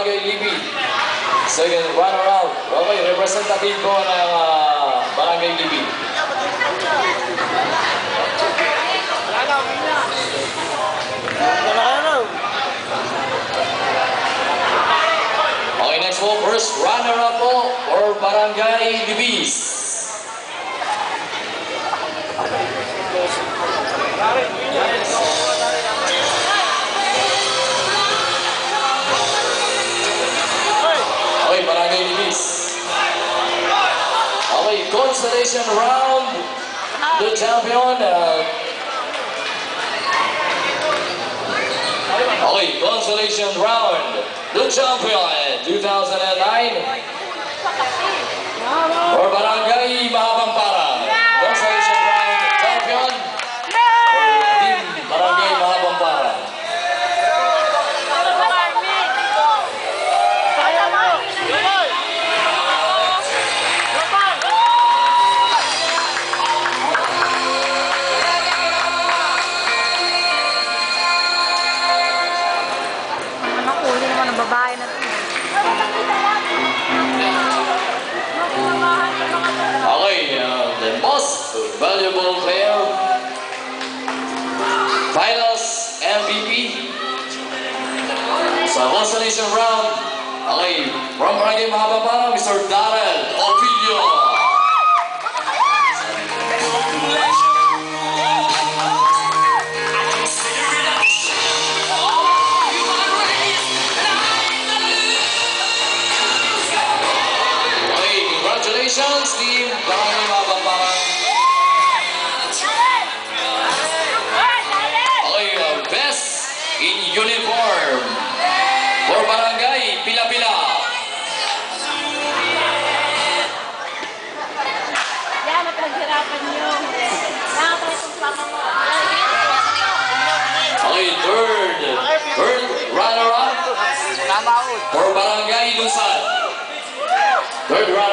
Barangay Libid. Second runner-up. Okay, representative po ng ah, Barangay Libid. Okay, next po, first runner-up po for Barangay Libis. Okay, round. The champion. Uh, okay, constellation round. The champion 2009 for Barangay babae na. Okay, uh, the most valuable player. Finals MVP. Sa constellation round. Okay, from Barangay Mahabapara, Mr. Darrell congratulations, team Barangay Mahabapara. Okay, uh, best in uniform for Barangay Pila-Pila. Yan, ang pinaghirapan. Yan, ang itong plaka mo. Okay, third, third runner-up for Barangay Lusad. Third Lusad.